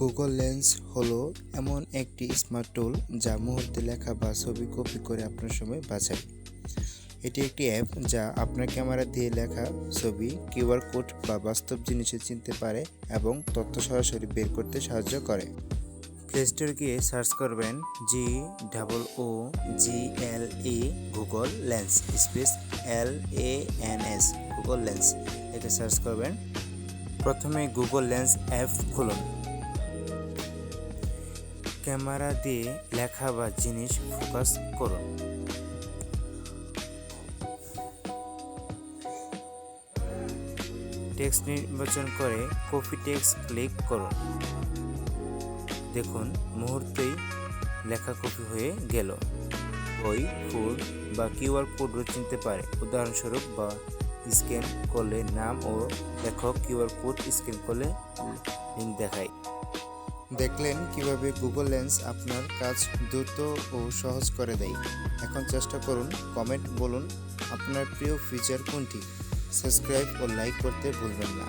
Google lens হলো এমন একটি স্মার্ট টুল যা মুহূর্তে লেখা বা ছবি কপি করে আপনার সময় বাঁচায়। এটি একটি অ্যাপ যা আপনার ক্যামেরা দিয়ে লেখা ছবি কিউআর কোড বা বাস্তব জিনিসে চিনতে পারে এবং তথ্য সরাসরি বের করতে সাহায্য করে। প্লে স্টোর গিয়ে সার্চ করবেন G double O G L E Google lens space L A N S Google lens এটা সার্চ করবেন। প্রথমে গুগল লেন্স অ্যাপ খুলুন। ক্যামেরা দিয়ে লেখা বা জিনিস ফোকাস করুন। টেক্সট নির্বাচন করে কপি টেক্সট ক্লিক করুন। দেখুন, মুহূর্তেই লেখা কপি হয়ে গেল। বই কোড বা কিউআর কোডও চিনতে পারে। উদাহরণস্বরূপ, বা স্ক্যান করলে নাম ও লেখক কিউআর কোড স্ক্যান করলে লিঙ্ক দেখায়। দেখলেন কীভাবে গুগল লেন্স আপনার কাজ দ্রুত ও সহজ করে দেয়। এখন চেষ্টা করুন কমেন্ট বলুন, আপনার প্রিয় ফিচার কোনটি? সাবস্ক্রাইব ও লাইক করতে ভুলবেন না।